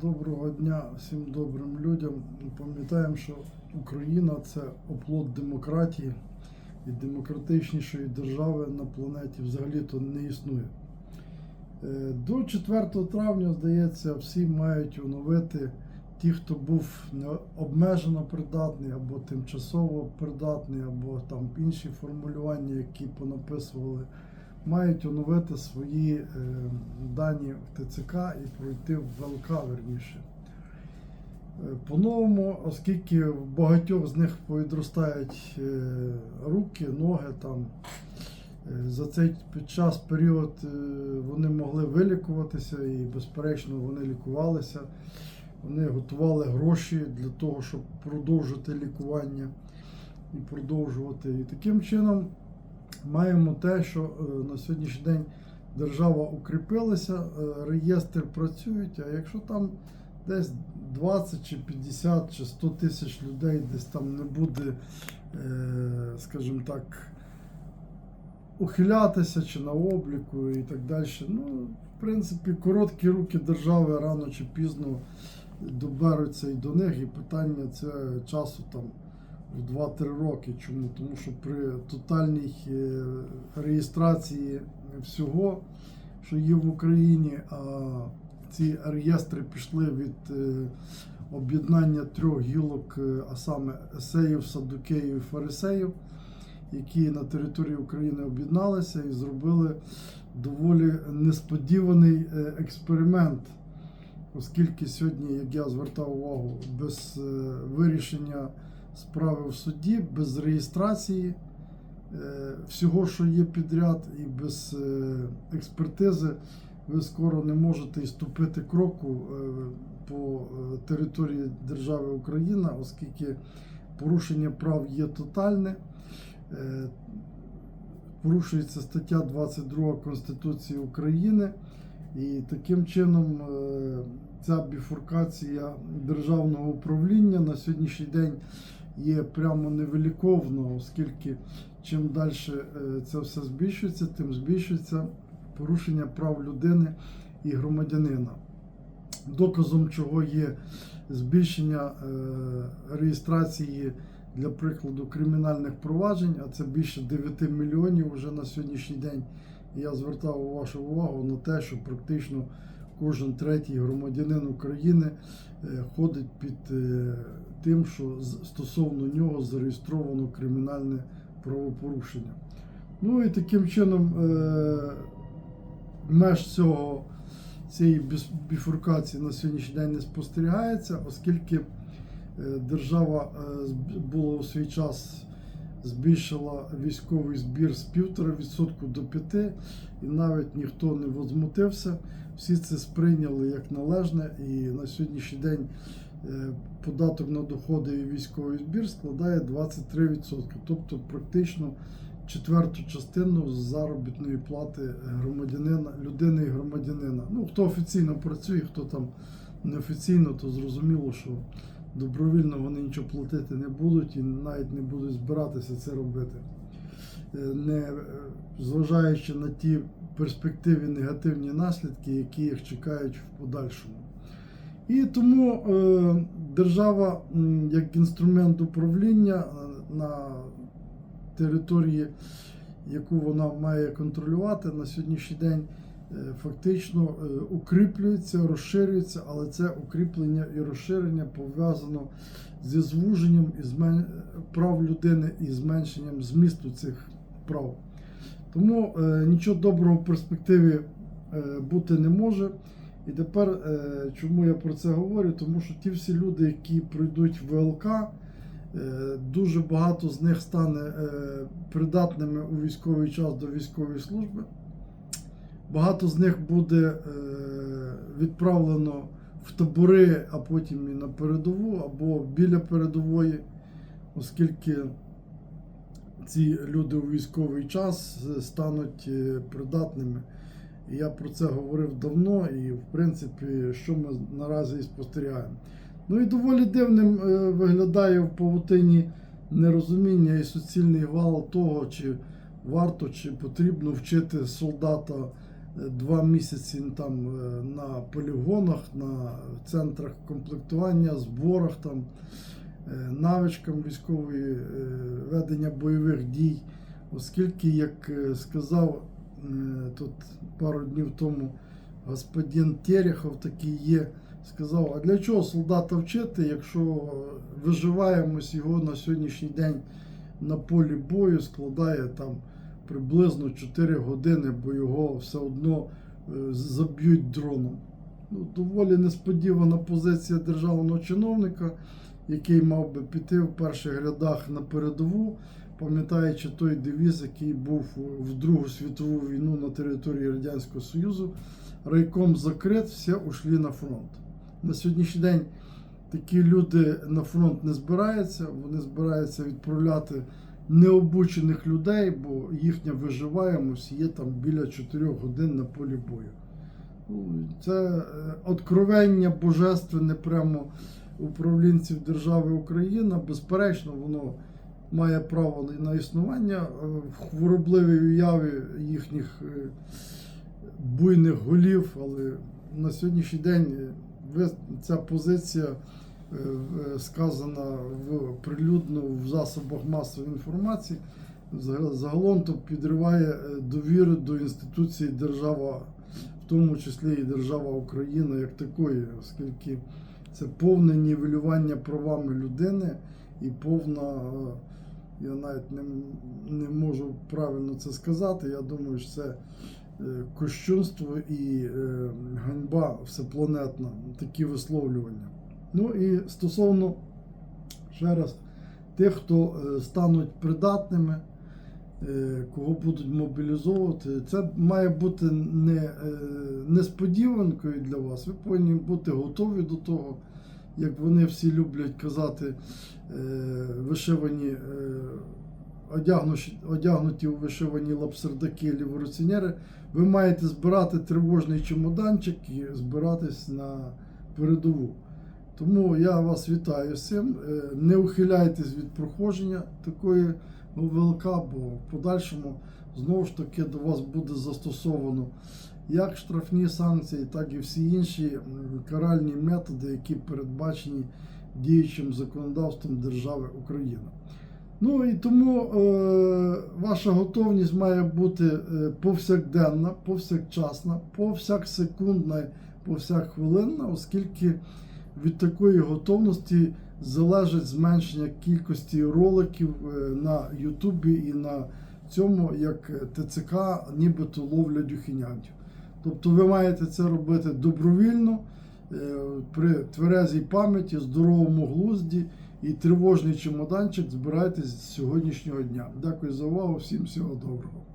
Доброго дня всім добрим людям. Пам'ятаємо, що Україна це оплот демократії і демократичнішої держави на планеті взагалі-то не існує. Е, До 4 травня, здається, всі мають оновити ті, хто був обмежено придатний або тимчасово придатний, або там інші формулювання, які понаписували мають оновити свої е, дані в ТЦК і пройти в ВЛК верніше. Е, По-новому, оскільки в багатьох з них повідростають е, руки, ноги там. За цей час період вони могли вилікуватися і, безперечно, вони лікувалися. Вони готували гроші для того, щоб продовжити лікування і продовжувати. І таким чином маємо те, що е, на сьогоднішній день держава укріпилася, е, реєстри працюють, а якщо там десь 20 чи 50 чи 100 тисяч людей десь там не буде, е, скажімо так, ухилятися чи на обліку і так далі. Ну, в принципі, короткі руки держави рано чи пізно доберуться і до них, і питання це часу там в 2-3 роки. Чому? Тому що при тотальній е, реєстрації всього, що є в Україні, а ці реєстри пішли від е, об'єднання трьох гілок, е, а саме есеїв, садукеїв і фарисеїв, які на території України об'єдналися і зробили доволі несподіваний експеримент. Оскільки сьогодні, як я звертав увагу, без вирішення справи в суді, без реєстрації е, всього, що є підряд, і без е, експертизи, ви скоро не можете і ступити кроку е, по території держави Україна, оскільки порушення прав є тотальне. Порушується стаття 22 Конституції України. І таким чином ця біфуркація державного управління на сьогоднішній день є прямо невиліковно, оскільки чим далі це все збільшується, тим збільшується порушення прав людини і громадянина. Доказом чого є збільшення е, реєстрації для прикладу кримінальних проваджень, а це більше 9 мільйонів вже на сьогоднішній день. Я звертав вашу увагу на те, що практично кожен третій громадянин України е, ходить під е, тим, що стосовно нього зареєстровано кримінальне правопорушення. Ну і таким чином е, меж цього, цієї біфуркації на сьогоднішній день не спостерігається, оскільки е, держава е, була у свій час збільшила військовий збір з 1,5% до 5%, і навіть ніхто не возмутився. Всі це сприйняли як належне, і на сьогоднішній день податок на доходи і військовий збір складає 23%, тобто практично четверту частину заробітної плати громадянина, людини і громадянина. Ну, хто офіційно працює, хто там неофіційно, то зрозуміло, що добровільно вони нічого платити не будуть і навіть не будуть збиратися це робити. Е, Не е, зважаючи на ті перспективі негативні наслідки, які їх чекають в подальшому. І тому е, держава як інструмент управління е, на території, яку вона має контролювати на сьогоднішній день, е, фактично укріплюється, розширюється, але це укріплення і розширення пов'язано зі звуженням і змен... прав людини і зменшенням змісту цих прав. Тому е, нічого доброго в перспективі е, бути не може. І тепер, е, чому я про це говорю? Тому що ті всі люди, які пройдуть ВЛК, е, дуже багато з них стане е, придатними у військовий час до військової служби. Багато з них буде відправлено в табори, а потім і на передову або біля передової, оскільки ці люди у військовий час стануть придатними. Я про це говорив давно, і в принципі, що ми наразі і спостерігаємо. Ну і доволі дивним е, виглядає в павутині нерозуміння і суцільний гвал того, чи варто чи потрібно вчити солдата е, два місяці там е, на полігонах, на центрах комплектування, зборах, там, навичкам військової ведення бойових дій, оскільки, як сказав тут пару днів тому господин Терехов такий є, сказав, а для чого солдата вчити, якщо е, виживаємось його на сьогоднішній день на полі бою складає там приблизно 4 години, бо його все одно е, заб'ють дроном. Ну, доволі несподівана позиція державного чиновника, який мав би піти в перших рядах на передову, пам'ятаючи той девіз, який був в Другу світову війну на території Радянського Союзу. Райком закрит, всі ушли на фронт. На сьогоднішній день такі люди на фронт не збираються, вони збираються відправляти необучених людей, бо їхня виживаємость є там біля 4 годин на полі бою. Ну, Це е, откровення божественне прямо управлінців держави Україна. Безперечно, воно має право на існування е, в хворобливій уяві їхніх е, буйних голів, але на сьогоднішній день е, ця позиція сказана в прилюдно в засобах масової інформації. Загалом то підриває довіру до інституції держава, в тому числі і держава Україна як такої, оскільки це повне нівелювання правами людини і повна, е, я навіть не, не можу правильно це сказати. Я думаю, що це е, кощунство і е, ганьба всепланетна, такі висловлювання. Ну і стосовно ще раз тих, хто стануть придатними, кого будуть мобілізовувати, це має бути не е, несподіванкою для вас. Ви повинні бути готові до того, як вони всі люблять казати, е, вишивані. е, Одягнуті, у вишивані лапсердаки ліворуцінери, ви маєте збирати тривожний чемоданчик і збиратись на передову. Тому я вас вітаю. Е, Не ухиляйтесь від проходження такої ВЛК, бо в подальшому знову ж таки до вас буде застосовано як штрафні санкції, так і всі інші каральні методи, які передбачені діючим законодавством держави Україна. Ну і тому е, ваша готовність має бути е, повсякденна, повсякчасна, повсяксекундна, повсякхвилинна, оскільки від такої готовності залежить зменшення кількості роликів е, на Ютубі і на цьому, як ТЦК нібито ловлять ухинянтів. Тобто ви маєте це робити добровільно, е, при тверезій пам'яті, здоровому глузді і тривожний чемоданчик збирайтесь з сьогоднішнього дня. Дякую за увагу, всім всього доброго.